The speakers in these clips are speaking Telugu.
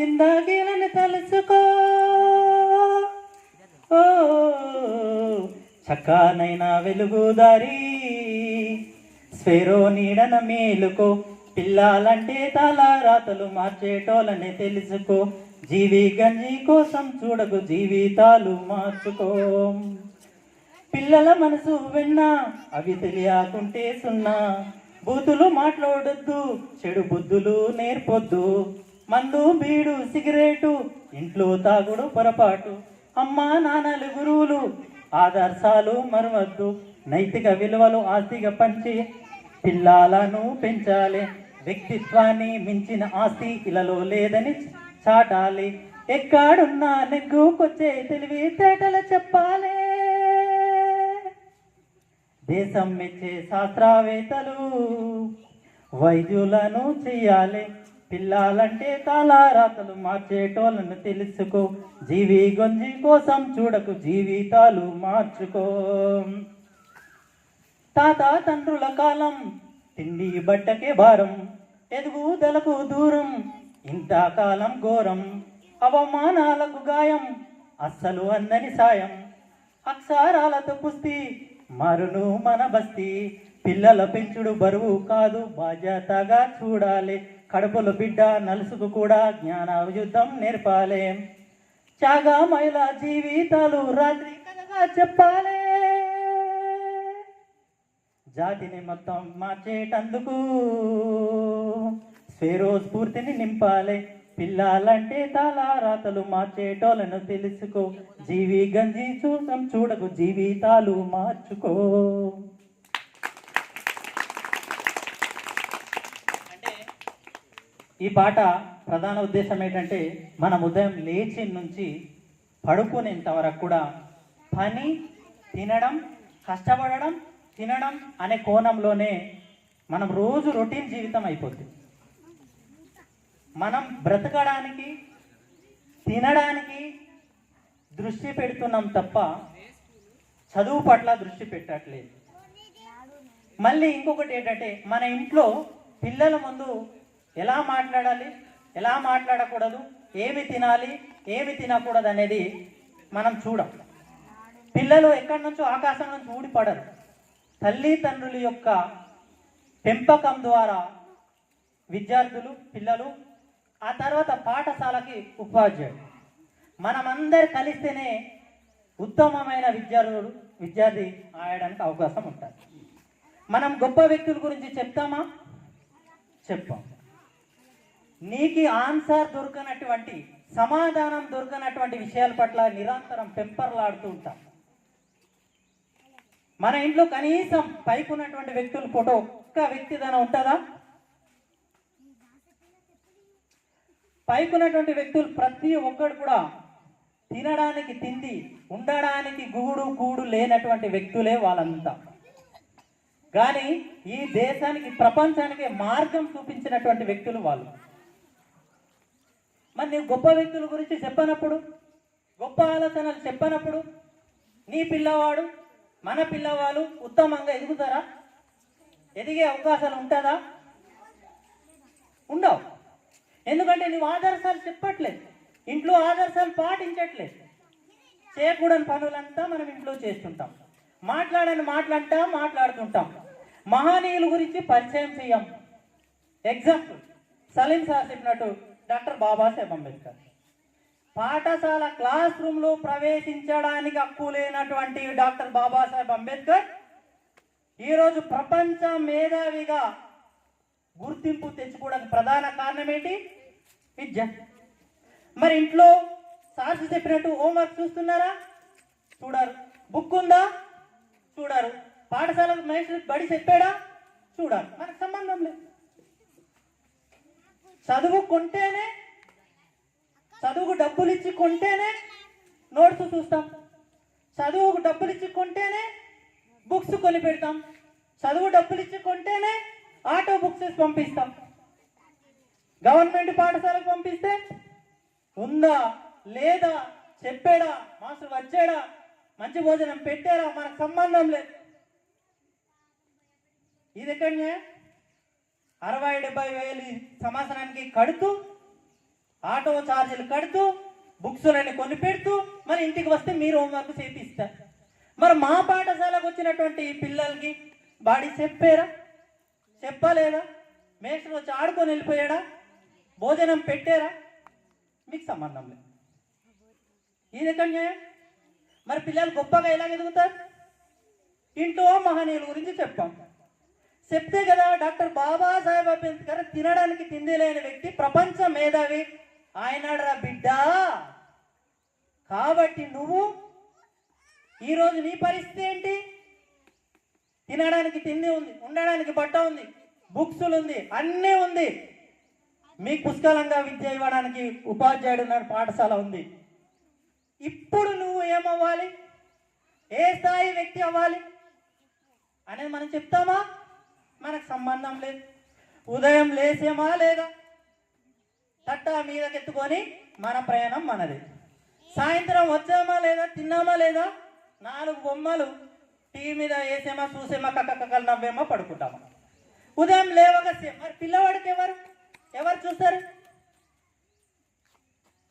జిందాగీలను తలుసుకో ఓ చక్కానైనా వెలుగుదారి స్వేరో నీడన మేలుకో. పిల్లాలంటే తలారాతలు మార్చేటోళ్ళని తెలుసుకో. జీవి గంజి కోసం చూడకు జీవితాలు మార్చుకో. పిల్లల మనసు విన్నా అవి తెలియకుంటే సున్నా. బూతులు మాట్లాడొద్దు చెడు బుద్ధులు నేర్పొద్దు. మందు బీడు సిగరెటు ఇంట్లో తాగుడు పొరపాటు అమ్మా నాన్నలు గురువులు ఆదర్శాలు మరవద్దు నైతిక విలువలు ఆస్తిగా పంచి పిల్లలను పెంచాలి వ్యక్తిత్వాన్ని మించిన ఆస్తి ఇలలో లేదని చాటాలి ఎక్కడున్నా నెగ్గుకొచ్చే తెలివి తేటలు చెప్పాలి. దేశం మెచ్చే శాస్త్రవేత్తలు వైద్యులను చెయ్యాలి పిల్లాలంటే తాళారాతలు మార్చేటోళ్ళను తెలుసుకో. జీవి గొంజి కోసం చూడకు జీవితాలు మార్చుకో. తాత తండ్రుల కాలం తిండి బట్టకే భారం ఎదుగుదలకు దూరం ఇంత కాలం ఘోరం అవమానాలకు గాయం అస్సలు అందని సాయం. అక్షరాలతో కుస్తీ మరును మన బస్తీ పిల్లల పెంచుడు బరువు కాదు బాధ్యతగా చూడాలి. కడుపులు బిడ్డ నలుసుకు కూడా జ్ఞాన యుద్ధం చాగా త్యాగా మహిళ జీవితాలు రాత్రి కథగా చెప్పాలే. జాతిని మొత్తం మార్చేటందుకు స్వేరో స్ఫూర్తిని నింపాలి. పిల్లాలంటే తాళారాతలు మార్చేటోళ్ళను తెలుసుకో. జీవి గంజి చూసం చూడకు జీవితాలు మార్చుకో. ఈ పాట ప్రధాన ఉద్దేశం ఏంటంటే మనం ఉదయం లేచి నుంచి పడుకునేంత వరకు కూడా పని తినడం కష్టపడడం తినడం అనే కోణంలోనే మనం రోజు రొటీన్ జీవితం అయిపోతుంది మనం బ్రతకడానికి తినడానికి దృష్టి పెడుతున్నాం తప్ప చదువు పట్ల దృష్టి పెట్టట్లేదు. మళ్ళీ ఇంకొకటి ఏంటంటే మన ఇంట్లో పిల్లల ముందు ఎలా మాట్లాడాలి? ఎలా మాట్లాడకూడదు? ఏమి తినాలి? ఏమి తినకూడదు అనేది మనం చూడం. పిల్లలు ఎక్కడి నుంచో ఆకాశం నుంచి ఊడిపడరు. తల్లిదండ్రుల యొక్క పెంపకం ద్వారా విద్యార్థులు పిల్లలు ఆ తర్వాత పాఠశాలకి ఉపాధ్యాయుడు మనమందరు కలిస్తేనే ఉత్తమమైన విద్యార్థులు విద్యార్థి ఆయడానికి అవకాశం ఉంటుంది. మనం గొప్ప వ్యక్తుల గురించి చెప్తామా? చెప్పాం. నీకు ఆన్సర్ దొరకనటువంటి సమాధానం దొరకనటువంటి విషయాల పట్ల నిరంతరం పెంపర్లాడుతూ ఉంటాం. మన ఇంట్లో కనీసం పైకి ఉన్నటువంటి వ్యక్తుల ఫోటో ఒక్క వ్యక్తిదన ఉంటుందా? పైకి ఉన్నటువంటి వ్యక్తులు ప్రతి ఒక్కడు కూడా తినడానికి తిండి ఉండడానికి గూడు గూడు లేనటువంటి వ్యక్తులే వాళ్ళంతా. కానీ ఈ దేశానికి ప్రపంచానికి మార్గం చూపించినటువంటి వ్యక్తులు వాళ్ళు. మరి నీవు గొప్ప వ్యక్తుల గురించి చెప్పనప్పుడు గొప్ప ఆలోచనలు చెప్పనప్పుడు నీ పిల్లవాడు మన పిల్లవాళ్ళు ఉత్తమంగా ఎదుగుతారా? ఎదిగే అవకాశాలు ఉంటుందా? ఉండవు. ఎందుకంటే నువ్వు ఆదర్శాలు చెప్పట్లేదు. ఇంట్లో ఆదర్శాలు పాటించట్లేదు. చేయకూడని పనులంతా మనం ఇంట్లో చేస్తుంటాం. మాట్లాడని మాట్లాడటా మాట్లాడుతుంటాం. మహనీయుల గురించి పరిచయం చేయం ఎగ్జాంపుల్ సలీం సార్ చెప్పినట్టు డాక్టర్ బాబాసాహెబ్ అంబేద్కర్. పాఠశాల క్లాస్ రూమ్లో ప్రవేశించడానికి హక్కు లేనటువంటి డాక్టర్ బాబాసాహెబ్ అంబేద్కర్ ఈరోజు ప్రపంచ మేధావిగా గుర్తింపు తెచ్చుకోవడానికి ప్రధాన కారణం ఏంటి విద్య. మరి ఇంట్లో సార్స్ చెప్పినట్టు హోంవర్క్ చూస్తున్నారా? చూడరు. బుక్ ఉందా? చూడరు. పాఠశాలకు మేస్టర్ బడి చెప్పాడా? చూడరు. మనకు సంబంధం లేదు. చదువు కొంటేనే చదువుకు డబ్బులు ఇచ్చి కొంటేనే నోట్స్ చూస్తాం. చదువుకు డబ్బులు ఇచ్చి కొంటేనే బుక్స్ కొని పెడతాం. చదువు డబ్బులు ఇచ్చి కొంటేనే ఆటో బుక్స్ పంపిస్తాం. గవర్నమెంట్ పాఠశాలకు పంపిస్తే ఉందా లేదా చెప్పాడా మాస్టర్ వచ్చాడా మంచి భోజనం పెట్టారా మనకు సంబంధం లేదు. ఇది ఎక్కడనే అరవై డెబ్బై వేలు సంవత్సరానికి కడుతూ ఆటో ఛార్జీలు కడుతూ బుక్స్లని కొని పెడుతూ మరి ఇంటికి వస్తే మీరు హోంవర్క్ చేపిస్తారు. మరి మా పాఠశాలకు వచ్చినటువంటి ఈ పిల్లలకి బాడీ చెప్పారా? చెప్పలేదా? మేస్టర్ వచ్చి ఆడుకొని వెళ్ళిపోయాడా? భోజనం పెట్టారా? మీకు సంబంధం లేదు. ఇది ఎక్కడ న్యాయం? మరి పిల్లలు గొప్పగా ఎలా ఎదుగుతారు? ఇంట్లో మహనీయుల గురించి చెప్పాం చెప్తే కదా డాక్టర్ బాబాసాహెబ్ అంబేద్కర్ తినడానికి తిండి లేని వ్యక్తి ప్రపంచ మేధావి ఆయనరా బిడ్డ. కాబట్టి నువ్వు ఈరోజు నీ పరిస్థితి ఏంటి? తినడానికి తిండి ఉంది ఉండడానికి బట్ట ఉంది బుక్స్లు ఉంది అన్నీ ఉంది. మీకు పుష్కలంగా విద్య ఇవ్వడానికి ఉపాధ్యాయుడు ఉన్నాడు పాఠశాల ఉంది. ఇప్పుడు నువ్వు ఏమవ్వాలి? ఏ స్థాయి వ్యక్తి అవ్వాలి? అనేది మనం చెప్తామా? మనకు సంబంధం లేదు. ఉదయం లేసేమా లేదా? తట్టా మీదకెత్తుకొని మన ప్రయాణం మనది. సాయంత్రం వచ్చామా లేదా? తిన్నామా లేదా? నాలుగు బొమ్మలు టీవీ మీద వేసేమా చూసేమా కక్కకక్కలు నవ్వేమా పడుకుంటామా. ఉదయం లేవగా మరి పిల్లవాడికి ఎవరు? ఎవరు చూస్తారు?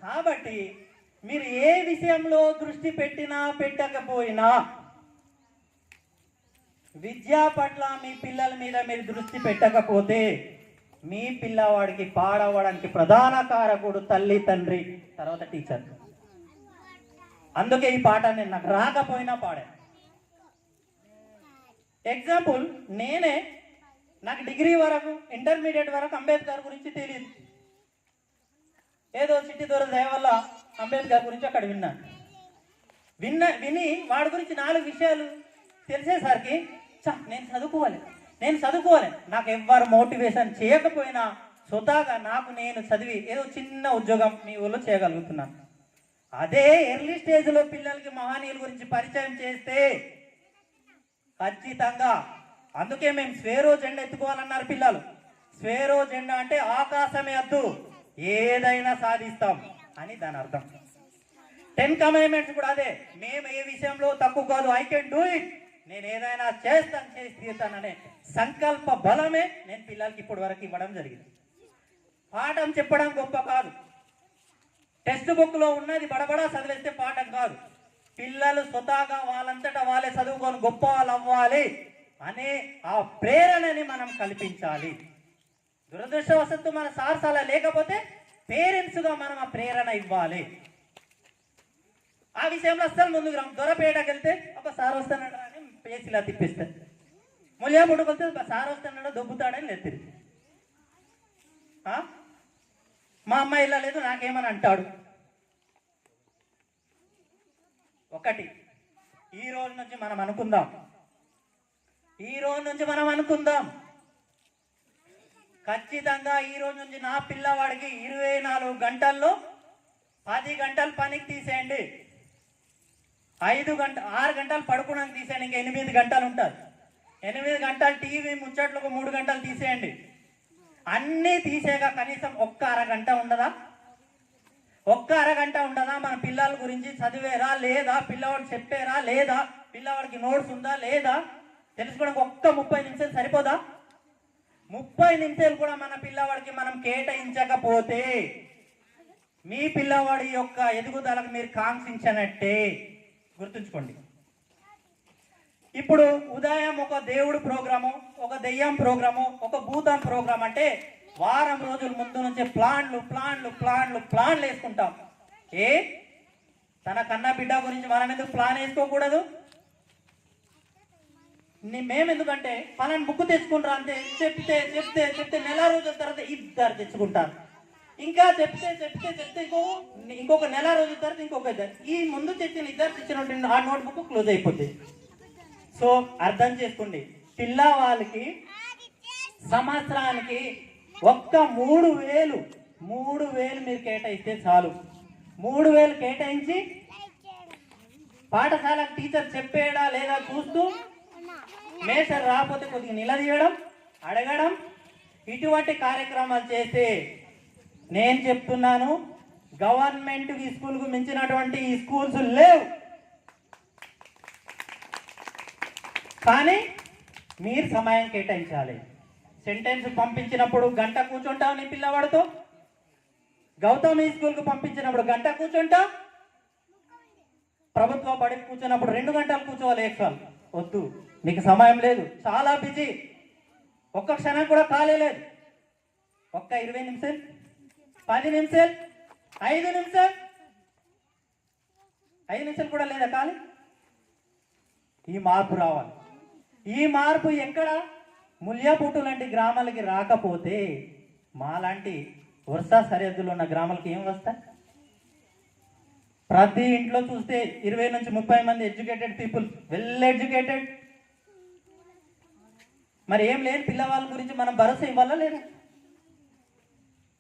కాబట్టి మీరు ఏ విషయంలో దృష్టి పెట్టినా పెట్టకపోయినా విద్యా పట్ల మీ పిల్లల మీద మీరు దృష్టి పెట్టకపోతే మీ పిల్లవాడికి పాడవడానికి ప్రధాన కారకుడు తల్లి తండ్రి తర్వాత టీచర్. అందుకే ఈ పాట నేను నాకు రాకపోయినా పాడాను ఎగ్జాంపుల్ నేనే నాకు డిగ్రీ వరకు ఇంటర్మీడియట్ వరకు అంబేద్కర్ గురించి తెలియదు. ఏదో చిట్టి దూర దయ వల్ల అంబేద్కర్ గురించి అక్కడ విన్నాను. విన్న విని వాడి గురించి నాలుగు విషయాలు తెలిసేసరికి నేను చదువుకోవాలి. నేను చదువుకోవాలి. నాకు ఎవ్వరు మోటివేషన్ చేయకపోయినా స్వతహాగా నాకు నేను చదివి ఏదో చిన్న ఉద్యోగం మీ ఊళ్ళో చేయగలుగుతున్నాను. అదే ఎర్లీ స్టేజ్లో పిల్లలకి మహానీయుల గురించి పరిచయం చేస్తే ఖచ్చితంగా. అందుకే మేము స్వేరో జెండా ఎత్తుకోవాలన్నారు పిల్లలు. స్వేరో జెండా అంటే ఆకాశమే అద్దు. ఏదైనా సాధిస్తాం అని దాని అర్థం. టెన్ కమాండ్మెంట్స్ కూడా అదే. మేము ఏ విషయంలో తక్కువ కాదు. I can do it. నేను ఏదైనా చేస్తాను చేసి తీరుతాననే సంకల్ప బలమే నేను పిల్లలకి ఇప్పటి వరకు ఇవ్వడం జరిగింది. పాఠం చెప్పడం గొప్ప కాదు. టెక్స్ట్ బుక్లో ఉన్నది బడబడా చదివేస్తే పాఠం కాదు. పిల్లలు స్వతహాగా వాళ్ళంతటా వాళ్ళే చదువుకొని గొప్ప వాళ్ళు అవ్వాలి అనే ఆ ప్రేరణని మనం కల్పించాలి. దురదృష్టవశత్తు మన సార్స్ అలా లేకపోతే పేరెంట్స్గా మనం ఆ ప్రేరణ ఇవ్వాలి. ఆ విషయంలో అస్సలు ముందుకు రాం దొరపేటకి వెళ్తే ఒక సార్ వస్తానంటారు ఫేస్ ఇలా తిప్పిస్తారు. ములియా పుట్టుకొస్తే సార్ వస్తున్నాడో దొబ్బుతాడని లేదు మా అమ్మాయి ఇలా లేదు నాకేమని అంటాడు? ఒకటి ఈ రోజు నుంచి మనం అనుకుందాం. ఈ రోజు నుంచి మనం అనుకుందాం. ఖచ్చితంగా ఈ రోజు నుంచి నా పిల్లవాడికి ఇరవై నాలుగు గంటల్లో పది గంటలు పనికి తీసేయండి. ఐదు గంట ఆరు గంటలు పడుకోవడానికి తీసేయండి ఇంకా ఎనిమిది గంటలు ఉంటుంది ఎనిమిది గంటలు టీవీ ముచ్చట్లకు మూడు గంటలు తీసేయండి. అన్నీ తీసేగా కనీసం ఒక్క అరగంట ఉండదా? ఒక్క అరగంట ఉండదా? మన పిల్లల గురించి చదివేరా లేదా? పిల్లవాడు చెప్పారా లేదా? పిల్లవాడికి నోట్స్ ఉందా లేదా? తెలుసుకోవడానికి ఒక్క ముప్పై నిమిషాలు సరిపోదా? ముప్పై నిమిషాలు కూడా మన పిల్లవాడికి మనం కేటాయించకపోతే మీ పిల్లవాడి యొక్క ఎదుగుదలకు మీరు కాంక్షించనట్టే. గుర్తుంచుకోండి. ఇప్పుడు ఉదయం ఒక దేవుడు ప్రోగ్రాము ఒక దెయ్యం ప్రోగ్రాము ఒక భూతం ప్రోగ్రామ్ అంటే వారం రోజుల ముందు నుంచే ప్లాన్లు ప్లాన్లు ప్లాన్లు ప్లాన్లు వేసుకుంటాం. ఏ? తన కన్న బిడ్డ గురించి మనం ఎందుకు ప్లాన్ వేసుకోకూడదు? మేము ఎందుకంటే పలాని బుక్ తెచ్చుకుంటారు అంతే చెప్తే చెప్తే చెప్తే నెల రోజుల తర్వాత ఇద్దరు తెచ్చుకుంటారు. ఇంకా చెప్తే చెప్తే చెప్తే ఇంకో ఇంకొక నెల రోజుల తర్వాత ఇంకొక ఇద్దరు. ఈ ముందు తెచ్చిన ఇద్దరు తెచ్చిన ఆ నోట్బుక్ క్లోజ్ అయిపోతుంది సో అర్థం చేసుకోండి. పిల్ల వాళ్ళకి సంవత్సరానికి ఒక్క మూడు వేలు మూడు వేలు మీరు కేటాయిస్తే చాలు. మూడు వేలు కేటాయించి పాఠశాల టీచర్ చెప్పేడా లేదా చూస్తూ మేసర్ రాకపోతే కొద్దిగా నిలదీయడం అడగడం ఇటువంటి కార్యక్రమాలు చేస్తే నేను చెప్తున్నాను గవర్నమెంట్ స్కూల్కు మించినటువంటి ఈ స్కూల్స్ లేవు. కానీ మీరు సమయం కేటాయించాలి. సెంటెన్స్ పంపించినప్పుడు గంట కూర్చుంటావు నీ పిల్లవాడితో? గౌతమ్ స్కూల్కి పంపించినప్పుడు గంట కూర్చుంటా ప్రభుత్వ బడికి కూర్చున్నప్పుడు రెండు గంటలు కూర్చోవాలి ఎక్స్ట్రా వద్దు నీకు సమయం లేదు. చాలా బిజీ. ఒక్క క్షణం కూడా ఖాళీ లేదు. ఒక్క ఇరవై నిమిషాలు పది నిమిషాలు ఐదు నిమిషాలు. ఐదు నిమిషాలు కూడా లేదా కాలి? ఈ మార్పు రావాలి. ఈ మార్పు ఎక్కడ? ముల్యాపుట్టు లాంటి గ్రామాలకి రాకపోతే మాలాంటి వరుస సరిహద్దులు ఉన్న గ్రామాలకి ఏం వస్తాయి? ప్రతి ఇంట్లో చూస్తే ఇరవై నుంచి ముప్పై మంది ఎడ్యుకేటెడ్ పీపుల్ వెల్ ఎడ్యుకేటెడ్. మరి ఏం లేని పిల్లవాళ్ళ గురించి మనం భరోసా ఇవ్వాలా లేదా?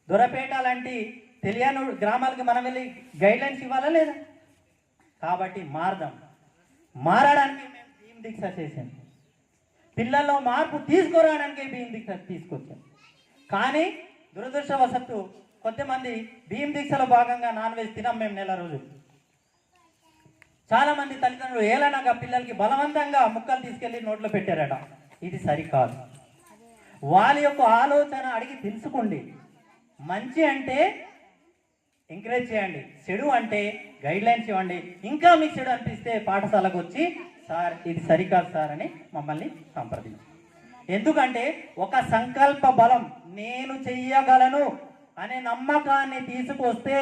దొరపేట లాంటి తెలియని గ్రామాలకి మనం వెళ్ళి గైడ్లైన్స్ ఇవ్వాలా లేదా? కాబట్టి మారదాం. మారడానికి మేము భీం దీక్ష చేసాం. పిల్లల్లో మార్పు తీసుకురావడానికి భీమ్ దీక్ష తీసుకొచ్చాం. కానీ దురదృష్టవశత్తు కొంతమంది భీమ్ దీక్షలో భాగంగా నాన్ వెజ్ తినాం మేము నెల రోజులు. చాలామంది తల్లిదండ్రులు ఏలనగా పిల్లలకి బలవంతంగా ముక్కలు తీసుకెళ్ళి నోట్లో పెట్టారట. ఇది సరికాదు. వాళ్ళ యొక్క ఆలోచన అడిగి తెలుసుకోండి. మంచి అంటే ఎంకరేజ్ చేయండి. చెడు అంటే గైడ్ లైన్స్ ఇవ్వండి. ఇంకా మీకు చెడు అనిపిస్తే పాఠశాలకు వచ్చి సార్ ఇది సరికాదు సార్ అని మమ్మల్ని సంప్రదించు. ఎందుకంటే ఒక సంకల్ప బలం నేను చెయ్యగలను అనే నమ్మకాన్ని తీసుకొస్తే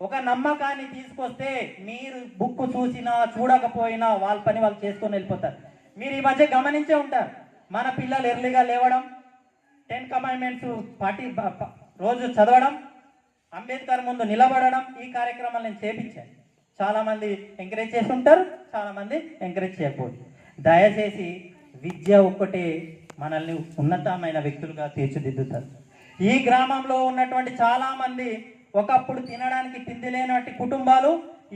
ఒక నమ్మకాన్ని తీసుకొస్తే మీరు బుక్ చూసినా చూడకపోయినా వాళ్ళ పని వాళ్ళు చేసుకొని వెళ్ళిపోతారు. మీరు ఈ మధ్య గమనించే ఉంటారు. మన పిల్లలు ఎర్లీగా లేవడం టెన్ కమాండ్మెంట్స్ పార్టీ రోజు చదవడం అంబేద్కర్ ముందు నిలబడడం ఈ కార్యక్రమాలు నేను చేపించాను. చాలామంది ఎంకరేజ్ చేసి ఉంటారు చాలామంది ఎంకరేజ్ చేయకూడదు దయచేసి విద్య ఒక్కటే మనల్ని ఉన్నతమైన వ్యక్తులుగా తీర్చిదిద్దుతారు. ఈ గ్రామంలో ఉన్నటువంటి చాలామంది ఒకప్పుడు తినడానికి తిండి లేనటువంటి కుటుంబాలు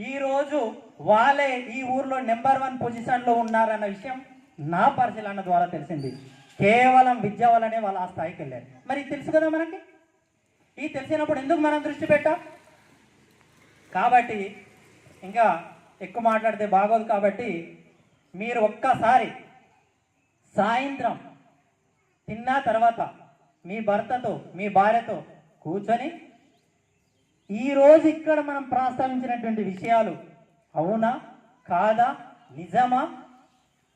ఈరోజు వాళ్ళే ఈ ఊర్లో నెంబర్ వన్ పొజిషన్లో ఉన్నారన్న విషయం నా పరిశీలన ద్వారా తెలిసింది. కేవలం విద్య వల్లనే వాళ్ళు ఆ స్థాయికి వెళ్ళారు. మరి తెలుసు కదా మనకి? ఈ తెలిసినప్పుడు ఎందుకు మనం దృష్టి పెట్టాం? కాబట్టి ఇంకా ఎక్కువ మాట్లాడితే బాగోదు కాబట్టి మీరు ఒక్కసారి సాయంత్రం తిన్న తర్వాత మీ భర్తతో మీ భార్యతో కూర్చొని ఈరోజు ఇక్కడ మనం ప్రస్తావించినటువంటి విషయాలు అవునా కాదా నిజమా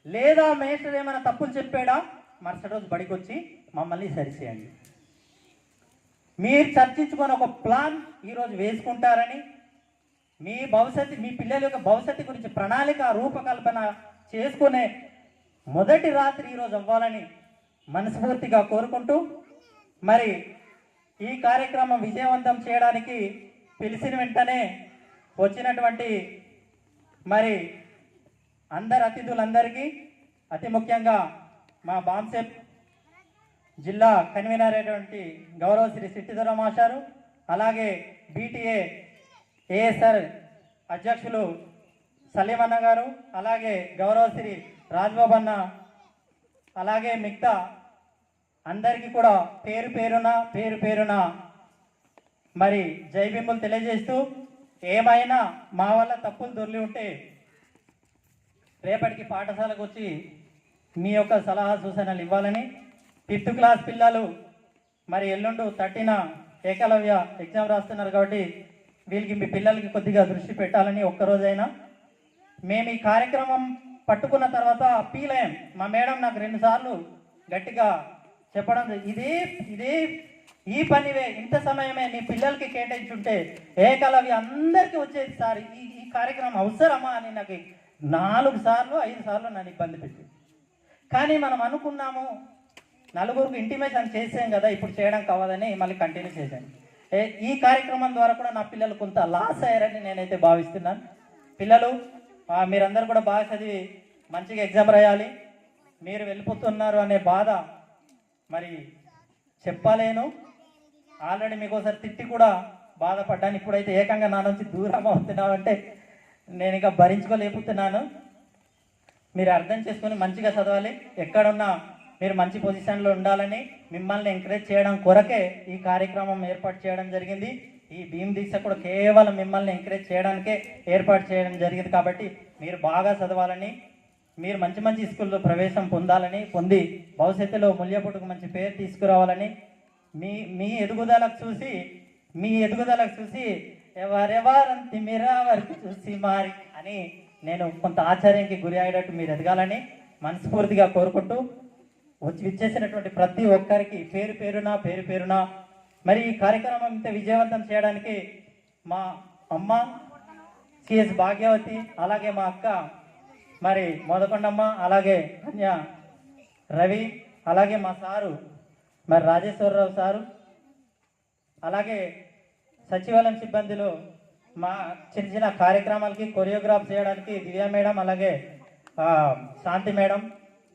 లేదా మేస్టర్ ఏమైనా తప్పులు చెప్పాడా? మరుసటి రోజు బడికి వచ్చి మమ్మల్ని సరిచేయండి. మీరు చర్చించుకొని ఒక ప్లాన్ ఈరోజు వేసుకుంటారని మీ భవిష్యత్తు మీ పిల్లల యొక్క భవిష్యత్తు గురించి ప్రణాళిక రూపకల్పన చేసుకునే మొదటి రాత్రి ఈరోజు అవ్వాలని మనస్ఫూర్తిగా కోరుకుంటూ మరి ఈ కార్యక్రమం విజయవంతం చేయడానికి పిలిచిన వెంటనే వచ్చినటువంటి మరి అందరు అతిథులందరికీ అతి ముఖ్యంగా మా బాన్సెప్ జిల్లా కన్వీనర్ అయినటువంటి గౌరవ శ్రీ సిట్టిధర మాస్టారు అలాగే బీటీఏ ఏఎస్ఆర్ అధ్యక్షులు సలీమన్న గారు అలాగే గౌరవ శ్రీ రాజ్బాబన్న అలాగే మిగతా అందరికీ కూడా పేరు పేరున పేరు పేరున మరి జైబింబులు తెలియజేస్తూ ఏమైనా మా వల్ల తప్పులు దొరికి ఉంటే రేపటికి పాఠశాలకు వచ్చి మీ యొక్క సలహా సూచనలు ఇవ్వాలని ఫిఫ్త్ క్లాస్ పిల్లలు మరి ఎల్లుండు థర్టీన ఏకలవ్య ఎగ్జామ్ రాస్తున్నారు కాబట్టి వీళ్ళకి మీ పిల్లలకి కొద్దిగా దృష్టి పెట్టాలని ఒక్కరోజైనా మేము ఈ కార్యక్రమం పట్టుకున్న తర్వాత అప్పీల్ అయ్యాం మా మేడం నాకు రెండుసార్లు గట్టిగా చెప్పడం ఇదే ఇదే ఈ పనివే ఇంత సమయమే నీ పిల్లలకి కేటాయించుంటే ఏకలవ్య అందరికీ వచ్చేది సార్ ఈ ఈ కార్యక్రమం అవసరమా అని నాకు నాలుగు సార్లు ఐదు సార్లు నన్ను ఇబ్బంది పెట్టింది. కానీ మనం అనుకున్నాము నలుగురికి ఇంటిమేషన్ చేసాం కదా ఇప్పుడు చేయడం కావదని మళ్ళీ కంటిన్యూ చేశాను. ఈ కార్యక్రమం ద్వారా కూడా నా పిల్లలు కొంత లాస్ అయ్యారని నేనైతే భావిస్తున్నాను. పిల్లలు మీరందరూ కూడా బాగా చదివి మంచిగా ఎగ్జామ్ రాయాలి. మీరు వెళ్ళిపోతున్నారు అనే బాధ మరి చెప్పలేను. ఆల్రెడీ మీకు ఒకసారి తిట్టి కూడా బాధపడ్డాను. ఇప్పుడైతే ఏకంగా నా నుంచి దూరం అవుతున్నామంటే నేను ఇంకా భరించుకోలేకపోతున్నాను. మీరు అర్థం చేసుకొని మంచిగా చదవాలి. ఎక్కడున్నా మీరు మంచి పొజిషన్లో ఉండాలని మిమ్మల్ని ఎంకరేజ్ చేయడం కొరకే ఈ కార్యక్రమం ఏర్పాటు చేయడం జరిగింది. ఈ భీమ్ దీక్ష కూడా కేవలం మిమ్మల్ని ఎంకరేజ్ చేయడానికే ఏర్పాటు చేయడం జరిగింది కాబట్టి మీరు బాగా చదవాలని మీరు మంచి మంచి స్కూల్లో ప్రవేశం పొందాలని పొంది భవిష్యత్తులో ముల్యపుట్టుకు మంచి పేరు తీసుకురావాలని మీ మీ ఎదుగుదలకు చూసి మీ ఎదుగుదలకు చూసి ఎవరెవరంతి వరకు చూసి మారి అని నేను కొంత ఆశ్చర్యంకి గురి అయ్యేటట్టు మీరు ఎదగాలని మనస్ఫూర్తిగా కోరుకుంటూ వచ్చి విచ్చేసినటువంటి ప్రతి ఒక్కరికి పేరు పేరున పేరు పేరున. మరి ఈ కార్యక్రమం ఇంత విజయవంతం చేయడానికి మా అమ్మ సిఎస్ భాగ్యవతి అలాగే మా అక్క మరి మొదకొండమ్మ అలాగే కన్య రవి అలాగే మా సారు మరి రాజేశ్వరరావు సారు అలాగే సచివాలయం సిబ్బందిలో మా చిన్న చిన్న కార్యక్రమాలకి కొరియోగ్రాఫ్ చేయడానికి దివ్య మేడం అలాగే శాంతి మేడం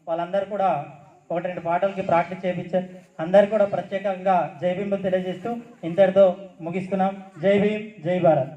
వాళ్ళందరూ కూడా ఒకటి రెండు పాటలకి ప్రాక్టీస్ చేయించారు అందరు కూడా ప్రత్యేకంగా జై భీమ్ తెలియజేస్తూ ఇంతటితో ముగిస్తున్నాం. జై భీమ్ జై భారత్.